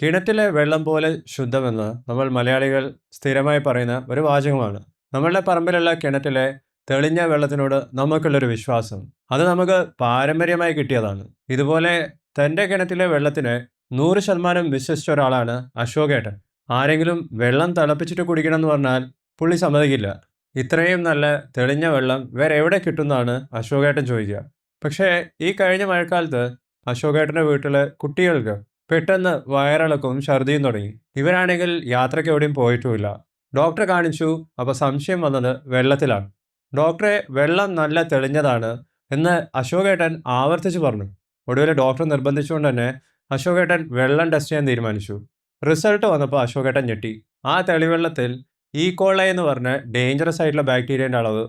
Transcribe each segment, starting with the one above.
കിണറ്റിലെ വെള്ളം പോലെ ശുദ്ധമെന്ന് നമ്മൾ മലയാളികൾ സ്ഥിരമായി പറയുന്ന ഒരു വാചകമാണ്. നമ്മളുടെ പറമ്പിലുള്ള കിണറ്റിലെ തെളിഞ്ഞ വെള്ളത്തിനോട് നമുക്കുള്ളൊരു വിശ്വാസം. അത് നമുക്ക് പാരമ്പര്യമായി കിട്ടിയതാണ്. ഇതുപോലെ തന്റെ കിണറ്റിലെ വെള്ളത്തിന് നൂറ് ശതമാനം വിശ്വസിച്ച ഒരാളാണ് അശോകേട്ടൻ. ആരെങ്കിലും വെള്ളം തിളപ്പിച്ചിട്ട് കുടിക്കണം എന്ന് പറഞ്ഞാൽ പുള്ളി സമ്മതിക്കില്ല. ഇത്രയും നല്ല തെളിഞ്ഞ വെള്ളം വേറെ എവിടെ കിട്ടുമെന്നാണ് അശോകേട്ടൻ ചോദിക്കുക. പക്ഷേ ഈ കഴിഞ്ഞ മഴക്കാലത്ത് അശോകേട്ടന്റെ വീട്ടിലെ കുട്ടികൾക്ക് പെട്ടെന്ന് വയറിളക്കവും ഛർദിയും തുടങ്ങി. ഇവരാണെങ്കിൽ യാത്രയ്ക്ക് എവിടെയും പോയിട്ടുമില്ല. ഡോക്ടറെ കാണിച്ചു അപ്പോൾ സംശയം വന്നത് വെള്ളത്തിലാണ്. ഡോക്ടറെ വെള്ളം നല്ല തെളിഞ്ഞതാണ് എന്ന് അശോകേട്ടൻ ആവർത്തിച്ച് പറഞ്ഞു. ഒടുവിൽ ഡോക്ടർ നിർബന്ധിച്ചുകൊണ്ട് തന്നെ അശോകേട്ടൻ വെള്ളം ടെസ്റ്റ് ചെയ്യാൻ തീരുമാനിച്ചു. റിസൾട്ട് വന്നപ്പോൾ അശോകേട്ടൻ ഞെട്ടി. ആ തെളിവെള്ളത്തിൽ ഈ കോള എന്ന് പറഞ്ഞ ഡേഞ്ചറസ് ആയിട്ടുള്ള ബാക്ടീരിയന്റെ അളവ്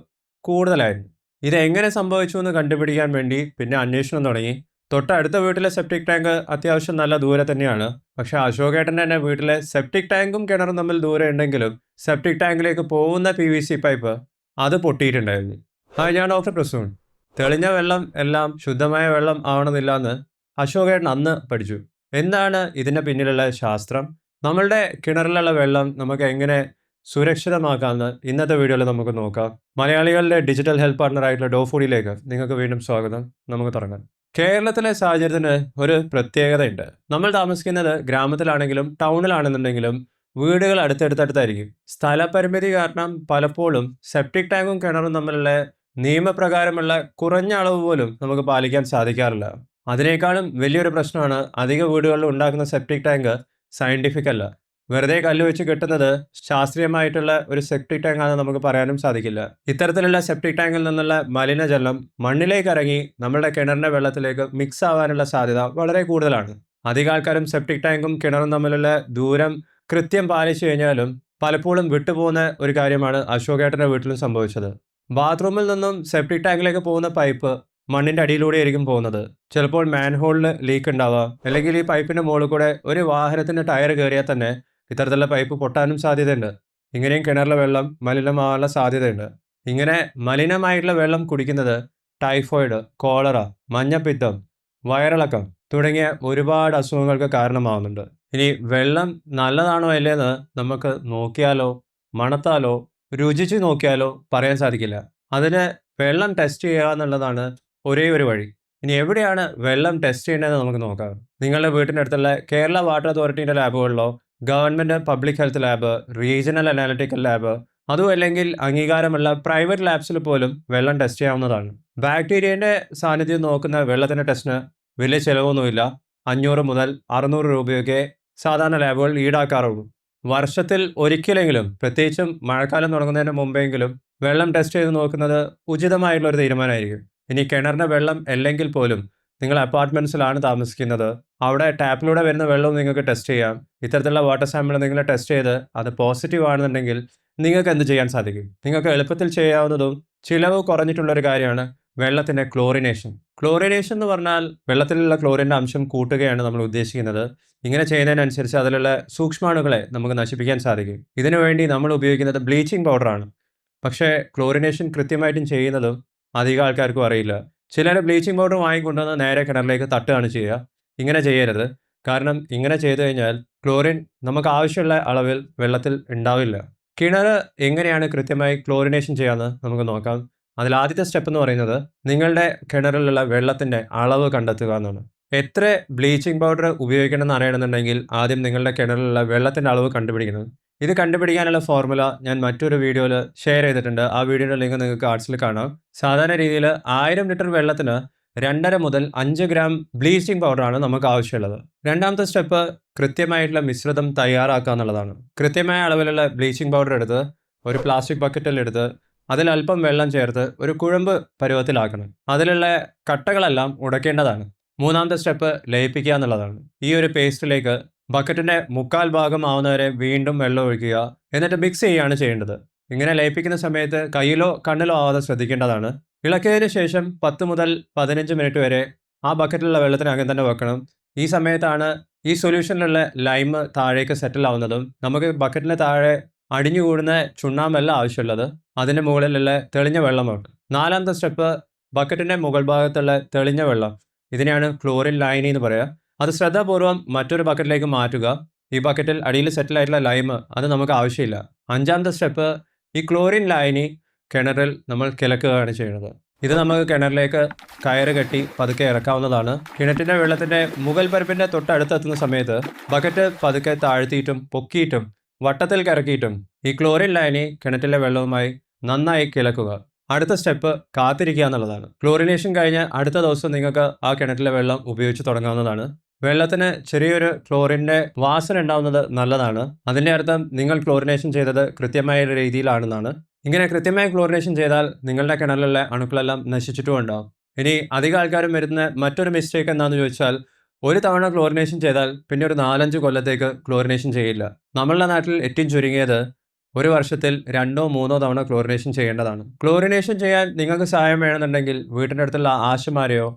കൂടുതലായിരുന്നു. ഇതെങ്ങനെ സംഭവിച്ചു എന്ന് കണ്ടുപിടിക്കാൻ വേണ്ടി പിന്നെ അന്വേഷണം തുടങ്ങി. തൊട്ടടുത്ത വീട്ടിലെ സെപ്റ്റിക് ടാങ്ക് അത്യാവശ്യം നല്ല ദൂരെ തന്നെയാണ്. പക്ഷേ അശോകേട്ടന്റെ തന്നെ വീട്ടിലെ സെപ്റ്റിക് ടാങ്കും കിണറും തമ്മിൽ ദൂരെ ഉണ്ടെങ്കിലും സെപ്റ്റിക് ടാങ്കിലേക്ക് പോകുന്ന പി വി സി പൈപ്പ് അത് പൊട്ടിയിട്ടുണ്ടായിരുന്നു. ഹായ് ഞാൻ ഡോക്ടർ പ്രസൂൺ. തെളിഞ്ഞ വെള്ളം എല്ലാം ശുദ്ധമായ വെള്ളം ആവണമെന്നില്ല എന്ന് അശോകേട്ടൻ അന്ന് പഠിച്ചു. എന്താണ് ഇതിന്റെ പിന്നിലുള്ള ശാസ്ത്രം? നമ്മളുടെ കിണറിലുള്ള വെള്ളം നമുക്ക് എങ്ങനെ സുരക്ഷിതമാക്കാമെന്ന് ഇന്നത്തെ വീഡിയോയിൽ നമുക്ക് നോക്കാം. മലയാളികളുടെ ഡിജിറ്റൽ ഹെൽത്ത് പാർട്ണർ ആയിട്ടുള്ള ഡോഫുഡിലേക്ക് നിങ്ങൾക്ക് വീണ്ടും സ്വാഗതം. നമുക്ക് തുടങ്ങാം. കേരളത്തിലെ സാഹചര്യത്തിന് ഒരു പ്രത്യേകതയുണ്ട്. നമ്മൾ താമസിക്കുന്നത് ഗ്രാമത്തിലാണെങ്കിലും ടൗണിലാണെന്നുണ്ടെങ്കിലും വീടുകൾ അടുത്തടുത്തടുത്തായിരിക്കും. സ്ഥലപരിമിതി കാരണം പലപ്പോഴും സെപ്റ്റിക് ടാങ്കും കിണറും തമ്മിലുള്ള നിയമപ്രകാരമുള്ള കുറഞ്ഞ അളവ് പോലും നമുക്ക് പാലിക്കാൻ സാധിക്കാറില്ല. അതിനേക്കാളും വലിയൊരു പ്രശ്നമാണ് അധിക വീടുകളിൽ ഉണ്ടാക്കുന്ന സെപ്റ്റിക് ടാങ്ക് സയന്റിഫിക് അല്ല. വെറുതെ കല്ല് വെച്ച് കെട്ടുന്നത് ശാസ്ത്രീയമായിട്ടുള്ള ഒരു സെപ്റ്റിക് ടാങ്ക് ആണെന്ന് നമുക്ക് പറയാനും സാധിക്കില്ല. ഇത്തരത്തിലുള്ള സെപ്റ്റിക് ടാങ്കിൽ നിന്നുള്ള മലിനജലം മണ്ണിലേക്ക് ഇറങ്ങി നമ്മുടെ കിണറിന്റെ വെള്ളത്തിലേക്ക് മിക്സ് ആവാനുള്ള സാധ്യത വളരെ കൂടുതലാണ്. അധിക ആൾക്കാരും സെപ്റ്റിക് ടാങ്കും കിണറും തമ്മിലുള്ള ദൂരം കൃത്യം പാലിച്ചു കഴിഞ്ഞാലും പലപ്പോഴും വിട്ടുപോകുന്ന ഒരു കാര്യമാണ് അശോകേട്ടന്റെ വീട്ടിലും സംഭവിച്ചത്. ബാത്റൂമിൽ നിന്നും സെപ്റ്റിക് ടാങ്കിലേക്ക് പോകുന്ന പൈപ്പ് മണ്ണിന്റെ അടിയിലൂടെ ആയിരിക്കും പോകുന്നത്. ചിലപ്പോൾ മാൻഹോളിൽ ലീക്ക് ഉണ്ടാവുക അല്ലെങ്കിൽ ഈ പൈപ്പിന്റെ മുകളിൽ കൂടെ ഒരു വാഹനത്തിന്റെ ടയർ കയറിയാൽ തന്നെ ഇത്തരത്തിലുള്ള പൈപ്പ് പൊട്ടാനും സാധ്യതയുണ്ട്. ഇങ്ങനെയും കിണറിലെ വെള്ളം മലിനമാകാനുള്ള സാധ്യതയുണ്ട്. ഇങ്ങനെ മലിനമായിട്ടുള്ള വെള്ളം കുടിക്കുന്നത് ടൈഫോയിഡ് കോളറ മഞ്ഞപ്പിത്തം വയറിളക്കം തുടങ്ങിയ ഒരുപാട് അസുഖങ്ങൾക്ക് കാരണമാവുന്നുണ്ട്. ഇനി വെള്ളം നല്ലതാണോ അല്ലേന്ന് നമുക്ക് നോക്കിയാലോ മണത്താലോ രുചിച്ച് നോക്കിയാലോ പറയാൻ സാധിക്കില്ല. അതിന് വെള്ളം ടെസ്റ്റ് ചെയ്യുക എന്നുള്ളതാണ് ഒരേ ഒരു വഴി. ഇനി എവിടെയാണ് വെള്ളം ടെസ്റ്റ് ചെയ്യേണ്ടതെന്ന് നമുക്ക് നോക്കാം. നിങ്ങളുടെ വീട്ടിന്റെ അടുത്തുള്ള കേരള വാട്ടർ അതോറിറ്റിയുടെ ലാബുകളിലോ government public health lab regional analytical lab അതും അല്ലെങ്കിൽ അംഗീകാരമുള്ള പ്രൈവറ്റ് ലാബ്സിൽ പോലും വെള്ളം ടെസ്റ്റ് ചെയ്യാവുന്നതാണ്. ബാക്ടീരിയന്റെ സാന്നിധ്യം നോക്കുന്ന വെള്ളത്തിന്റെ ടെസ്റ്റിന് വലിയ ചിലവൊന്നുമില്ല. അഞ്ഞൂറ് മുതൽ അറുന്നൂറ് രൂപയൊക്കെ സാധാരണ ലാബുകൾ ഈടാക്കാറുള്ളൂ. വർഷത്തിൽ ഒരിക്കലെങ്കിലും പ്രത്യേകിച്ചും മഴക്കാലം തുടങ്ങുന്നതിന് മുമ്പെങ്കിലും വെള്ളം ടെസ്റ്റ് ചെയ്ത് നോക്കുന്നത് ഉചിതമായിട്ടുള്ള ഒരു തീരുമാനമായിരിക്കും. ഇനി കിണറിന്റെ വെള്ളം അല്ലെങ്കിൽ പോലും നിങ്ങൾ അപ്പാർട്ട്മെന്റ്സിലാണ് താമസിക്കുന്നത്. അവിടെ ടാപ്പിലൂടെ വരുന്ന വെള്ളം നിങ്ങൾക്ക് ടെസ്റ്റ് ചെയ്യാം. ഇത്തരത്തിലുള്ള വാട്ടർ സാമ്പിൾ നിങ്ങൾ ടെസ്റ്റ് ചെയ്ത് അത് പോസിറ്റീവ് ആണെന്നുണ്ടെങ്കിൽ നിങ്ങൾക്ക് എന്ത് ചെയ്യാൻ സാധിക്കും? നിങ്ങൾക്ക് എളുപ്പത്തിൽ ചെയ്യാവുന്നതും ചിലവ് കുറഞ്ഞിട്ടുള്ള ഒരു കാര്യമാണ് വെള്ളത്തിന്റെ ക്ലോറിനേഷൻ ക്ലോറിനേഷൻ എന്ന് പറഞ്ഞാൽ വെള്ളത്തിലുള്ള ക്ലോറിന്റെ അംശം കൂട്ടുകയാണ് നമ്മൾ ഉദ്ദേശിക്കുന്നത്. ഇങ്ങനെ ചെയ്യുന്നതിനനുസരിച്ച് അതിലുള്ള സൂക്ഷ്മാണുക്കളെ നമുക്ക് നശിപ്പിക്കാൻ സാധിക്കും. ഇതിനുവേണ്ടി നമ്മൾ ഉപയോഗിക്കുന്നത് ബ്ലീച്ചിങ് പൗഡറാണ് പക്ഷേ ക്ലോറിനേഷൻ കൃത്യമായിട്ടും ചെയ്യുന്നതും അധികം ആൾക്കാർക്കും അറിയില്ല. ചിലർ ബ്ലീച്ചിങ് പൗഡർ വാങ്ങിക്കൊണ്ടുവന്ന് നേരെ കിണറിലേക്ക് തട്ടുകയാണ് ചെയ്യുക. ഇങ്ങനെ ചെയ്യരുത്. കാരണം ഇങ്ങനെ ചെയ്തു കഴിഞ്ഞാൽ ക്ലോറിൻ നമുക്ക് ആവശ്യമുള്ള അളവിൽ വെള്ളത്തിൽ ഉണ്ടാവില്ല. കിണർ എങ്ങനെയാണ് കൃത്യമായി ക്ലോറിനേഷൻ ചെയ്യാമെന്ന് നമുക്ക് നോക്കാം. അതിൽ ആദ്യത്തെ സ്റ്റെപ്പ് എന്ന് പറയുന്നത് നിങ്ങളുടെ കിണറിലുള്ള വെള്ളത്തിന്റെ അളവ് കണ്ടെത്തുക എന്നാണ്. എത്ര ബ്ലീച്ചിങ് പൗഡർ ഉപയോഗിക്കണമെന്ന് അറിയണമെന്നുണ്ടെങ്കിൽ ആദ്യം നിങ്ങളുടെ കിണറിലുള്ള വെള്ളത്തിന്റെ അളവ് കണ്ടുപിടിക്കണം. ഇത് കണ്ടുപിടിക്കാനുള്ള ഫോർമുല ഞാൻ മറ്റൊരു വീഡിയോയിൽ ഷെയർ ചെയ്തിട്ടുണ്ട്. ആ വീഡിയോയുടെ ലിങ്ക് നിങ്ങൾക്ക് ആർട്സിൽ കാണാം. സാധാരണ രീതിയിൽ ആയിരം ലിറ്റർ വെള്ളത്തിന് രണ്ടര മുതൽ അഞ്ച് ഗ്രാം ബ്ലീച്ചിങ് പൗഡറാണ് നമുക്ക് ആവശ്യമുള്ളത്. രണ്ടാമത്തെ സ്റ്റെപ്പ് കൃത്യമായിട്ടുള്ള മിശ്രിതം തയ്യാറാക്കുക എന്നുള്ളതാണ്. കൃത്യമായ അളവിലുള്ള ബ്ലീച്ചിങ് പൗഡർ എടുത്ത് ഒരു പ്ലാസ്റ്റിക് ബക്കറ്റിലെടുത്ത് അതിൽ അല്പം വെള്ളം ചേർത്ത് ഒരു കുഴമ്പ് പരുവത്തിലാക്കണം. അതിലുള്ള കട്ടകളെല്ലാം ഉടക്കേണ്ടതാണ്. മൂന്നാമത്തെ സ്റ്റെപ്പ് ലയിപ്പിക്കുക എന്നുള്ളതാണ്. ഈ ഒരു പേസ്റ്റിലേക്ക് ബക്കറ്റിന്റെ മുക്കാൽ ഭാഗം ആവുന്നവരെ വീണ്ടും വെള്ളം ഒഴിക്കുക എന്നിട്ട് മിക്സ് ചെയ്യുകയാണ് ചെയ്യേണ്ടത്. ഇങ്ങനെ ലയിപ്പിക്കുന്ന സമയത്ത് കയ്യിലോ കണ്ണിലോ ആവാതെ ശ്രദ്ധിക്കേണ്ടതാണ്. ഇളക്കിയതിന് ശേഷം പത്ത് മുതൽ പതിനഞ്ച് മിനിറ്റ് വരെ ആ ബക്കറ്റിലുള്ള വെള്ളത്തിനകം തന്നെ വെക്കണം. ഈ സമയത്താണ് ഈ സൊല്യൂഷനിലുള്ള ലൈം താഴേക്ക് സെറ്റിൽ ആവുന്നതും നമുക്ക് ബക്കറ്റിന് താഴെ അടിഞ്ഞു കൂടുന്ന ചുണ്ണാമ്പല്ല ആവശ്യമുള്ളത്. അതിന്റെ മുകളിലുള്ള തെളിഞ്ഞ വെള്ളമാണ് നാലാമത്തെ സ്റ്റെപ്പ് ബക്കറ്റിന്റെ മുകൾ ഭാഗത്തുള്ള തെളിഞ്ഞ വെള്ളം. ഇതിനെയാണ് ക്ലോറിൻ ലൈനി എന്ന് പറയുക അത് ശ്രദ്ധാപൂർവം മറ്റൊരു ബക്കറ്റിലേക്ക് മാറ്റുക. ഈ ബക്കറ്റിൽ അടിയിൽ സെറ്റിൽ ആയിട്ടുള്ള ലൈമ് അത് നമുക്ക് ആവശ്യമില്ല. അഞ്ചാമത്തെ സ്റ്റെപ്പ് ഈ ക്ലോറിൻ ലൈനി കിണറിൽ നമ്മൾ കിളക്കുകയാണ് ചെയ്യുന്നത്. ഇത് നമുക്ക് കിണറിലേക്ക് കയറ് കെട്ടി പതുക്കെ ഇറക്കാവുന്നതാണ്. കിണറ്റിന്റെ വെള്ളത്തിന്റെ മുകൾ പരപ്പിന്റെ തൊട്ടടുത്തെത്തുന്ന സമയത്ത് ബക്കറ്റ് പതുക്കെ താഴ്ത്തിയിട്ടും പൊക്കിയിട്ടും വട്ടത്തിൽ കറക്കിയിട്ടും ഈ ക്ലോറിൻ ലൈനി കിണറ്റിലെ വെള്ളവുമായി നന്നായി കിളക്കുക. അടുത്ത സ്റ്റെപ്പ് കാത്തിരിക്കുക എന്നുള്ളതാണ്. ക്ലോറിനേഷൻ കഴിഞ്ഞ് അടുത്ത ദിവസം നിങ്ങൾക്ക് ആ കിണറ്റിലെ വെള്ളം ഉപയോഗിച്ച് തുടങ്ങാവുന്നതാണ്. വെള്ളത്തിന് ചെറിയൊരു ക്ലോറിന്റെ വാസന ഉണ്ടാവുന്നത് നല്ലതാണ്. അതിന്റെ അർത്ഥം നിങ്ങൾ ക്ലോറിനേഷൻ ചെയ്തത് കൃത്യമായ ഒരു രീതിയിലാണെന്നാണ്. ഇങ്ങനെ കൃത്യമായി ക്ലോറിനേഷൻ ചെയ്താൽ നിങ്ങളുടെ കിണറിലുള്ള അണുക്കളെല്ലാം നശിച്ചിട്ടും ഉണ്ടാവും. ഇനി അധികം ആൾക്കാരും വരുന്ന മറ്റൊരു മിസ്റ്റേക്ക് എന്താണെന്ന് ചോദിച്ചാൽ ഒരു തവണ ക്ലോറിനേഷൻ ചെയ്താൽ പിന്നെ ഒരു നാലഞ്ച് കൊല്ലത്തേക്ക് ക്ലോറിനേഷൻ ചെയ്യില്ല. നമ്മളുടെ നാട്ടിൽ ഏറ്റവും ചുരുങ്ങിയത് ഒരു വർഷത്തിൽ രണ്ടോ മൂന്നോ തവണ ക്ലോറിനേഷൻ ചെയ്യേണ്ടതാണ്. ക്ലോറിനേഷൻ ചെയ്യാൻ നിങ്ങൾക്ക് സഹായം വേണമെന്നുണ്ടെങ്കിൽ വീട്ടിന്റെ അടുത്തുള്ള ആശമാരെയോ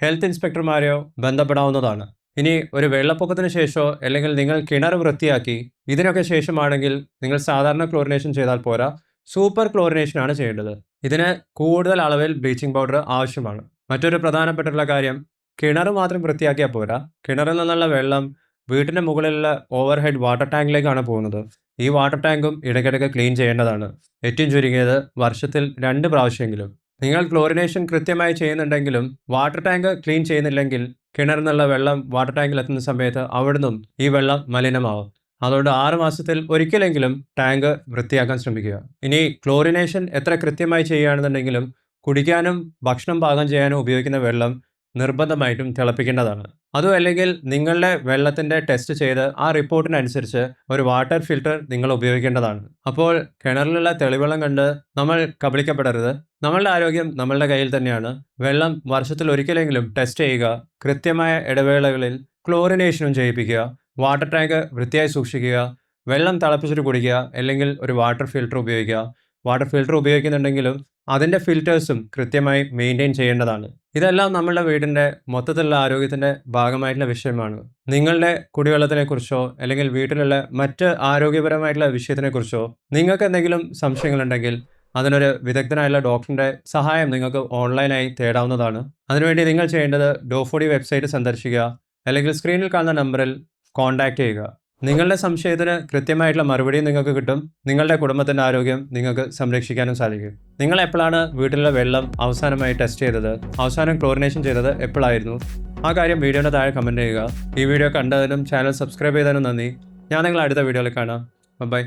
ഹെൽത്ത് ഇൻസ്പെക്ടർമാരെയോ ബന്ധപ്പെടാവുന്നതാണ്. ഇനി ഒരു വെള്ളപ്പൊക്കത്തിന് ശേഷമോ അല്ലെങ്കിൽ നിങ്ങൾ കിണർ വൃത്തിയാക്കി ഇതിനൊക്കെ ശേഷമാണെങ്കിൽ നിങ്ങൾ സാധാരണ ക്ലോറിനേഷൻ ചെയ്താൽ പോരാ. സൂപ്പർ ക്ലോറിനേഷൻ ആണ് ചെയ്യേണ്ടത്. ഇതിന് കൂടുതൽ അളവിൽ ബ്ലീച്ചിങ് പൗഡർ ആവശ്യമാണ്. മറ്റൊരു പ്രധാനപ്പെട്ടുള്ള കാര്യം കിണർ മാത്രം വൃത്തിയാക്കിയാൽ പോരാ. കിണറിൽ നിന്നുള്ള വെള്ളം വീട്ടിന്റെ മുകളിലുള്ള ഓവർഹെഡ് വാട്ടർ ടാങ്കിലേക്കാണ് പോകുന്നത്. ഈ വാട്ടർ ടാങ്കും ഇടയ്ക്കിടയ്ക്ക് ക്ലീൻ ചെയ്യേണ്ടതാണ്. ഏറ്റവും ചുരുങ്ങിയത് വർഷത്തിൽ രണ്ട് പ്രാവശ്യമെങ്കിലും. നിങ്ങൾ ക്ലോറിനേഷൻ കൃത്യമായി ചെയ്യുന്നുണ്ടെങ്കിലും വാട്ടർ ടാങ്ക് ക്ലീൻ ചെയ്യുന്നില്ലെങ്കിൽ കിണറിൽ വെള്ളം വാട്ടർ ടാങ്കിൽ എത്തുന്ന സമയത്ത് അവിടുന്നും ഈ വെള്ളം മലിനമാവും. അതുകൊണ്ട് ആറ് മാസത്തിൽ ഒരിക്കലെങ്കിലും ടാങ്ക് വൃത്തിയാക്കാൻ ശ്രമിക്കുക. ഇനി ക്ലോറിനേഷൻ എത്ര കൃത്യമായി ചെയ്യുകയാണെന്നുണ്ടെങ്കിലും കുടിക്കാനും ഭക്ഷണം പാകം ചെയ്യാനും ഉപയോഗിക്കുന്ന വെള്ളം നിർബന്ധമായിട്ടും തിളപ്പിക്കേണ്ടതാണ്. അതും അല്ലെങ്കിൽ നിങ്ങളുടെ വെള്ളത്തിന്റെ ടെസ്റ്റ് ചെയ്ത് ആ റിപ്പോർട്ടിനനുസരിച്ച് ഒരു വാട്ടർ ഫിൽട്ടർ നിങ്ങൾ ഉപയോഗിക്കേണ്ടതാണ്. അപ്പോൾ കിണറിലുള്ള തെളിവെള്ളം കണ്ട് നമ്മൾ കബളിക്കപ്പെടരുത്. നമ്മളുടെ ആരോഗ്യം നമ്മളുടെ കയ്യിൽ തന്നെയാണ്. വെള്ളം വർഷത്തിൽ ഒരിക്കലെങ്കിലും ടെസ്റ്റ് ചെയ്യുക കൃത്യമായ ഇടവേളകളിൽ ക്ലോറിനേഷനും ചെയ്യിപ്പിക്കുക വാട്ടർ ടാങ്ക് വൃത്തിയായി സൂക്ഷിക്കുക വെള്ളം തിളപ്പിച്ചിട്ട് കുടിക്കുക അല്ലെങ്കിൽ ഒരു വാട്ടർ ഫിൽട്ടർ ഉപയോഗിക്കുക. വാട്ടർ ഫിൽട്ടർ ഉപയോഗിക്കുന്നുണ്ടെങ്കിലും അതിന്റെ ഫിൽറ്റേഴ്സും കൃത്യമായി മെയിന്റെയിൻ ചെയ്യേണ്ടതാണ്. ഇതെല്ലാം നമ്മളുടെ വീടിന്റെ മൊത്തത്തിലുള്ള ആരോഗ്യത്തിന്റെ ഭാഗമായിട്ടുള്ള വിഷയമാണ്. നിങ്ങളുടെ കുടിവെള്ളത്തിനെക്കുറിച്ചോ അല്ലെങ്കിൽ വീട്ടിലുള്ള മറ്റ് ആരോഗ്യപരമായിട്ടുള്ള വിഷയത്തിനെക്കുറിച്ചോ നിങ്ങൾക്ക് എന്തെങ്കിലും സംശയങ്ങളുണ്ടെങ്കിൽ അതിനൊരു വിദഗ്ധനായുള്ള ഡോക്ടറിന്റെ സഹായം നിങ്ങൾക്ക് ഓൺലൈനായി തേടാവുന്നതാണ്. അതിനുവേണ്ടി നിങ്ങൾ ചെയ്യേണ്ടത് ഡോഫോഡി വെബ്സൈറ്റ് സന്ദർശിക്കുക അല്ലെങ്കിൽ സ്ക്രീനിൽ കാണുന്ന നമ്പറിൽ കോൺടാക്റ്റ് ചെയ്യുക. നിങ്ങളുടെ സംശയത്തിന് കൃത്യമായിട്ടുള്ള മറുപടിയും നിങ്ങൾക്ക് കിട്ടും. നിങ്ങളുടെ കുടുംബത്തിന്റെ ആരോഗ്യം നിങ്ങൾക്ക് സംരക്ഷിക്കാനും സാധിക്കും. നിങ്ങൾ എപ്പോഴാണ് വീട്ടിലെ വെള്ളം അവസാനമായി ടെസ്റ്റ് ചെയ്തത്? അവസാനം ക്ലോറിനേഷൻ ചെയ്തത് എപ്പോഴായിരുന്നു? ആ കാര്യം വീഡിയോയുടെ താഴെ കമന്റ് ചെയ്യുക. ഈ വീഡിയോ കണ്ടതിനും ചാനൽ സബ്സ്ക്രൈബ് ചെയ്തതിനും നന്ദി. ഞാൻ നിങ്ങൾ അടുത്ത വീഡിയോയിൽ കാണാം. ബൈ.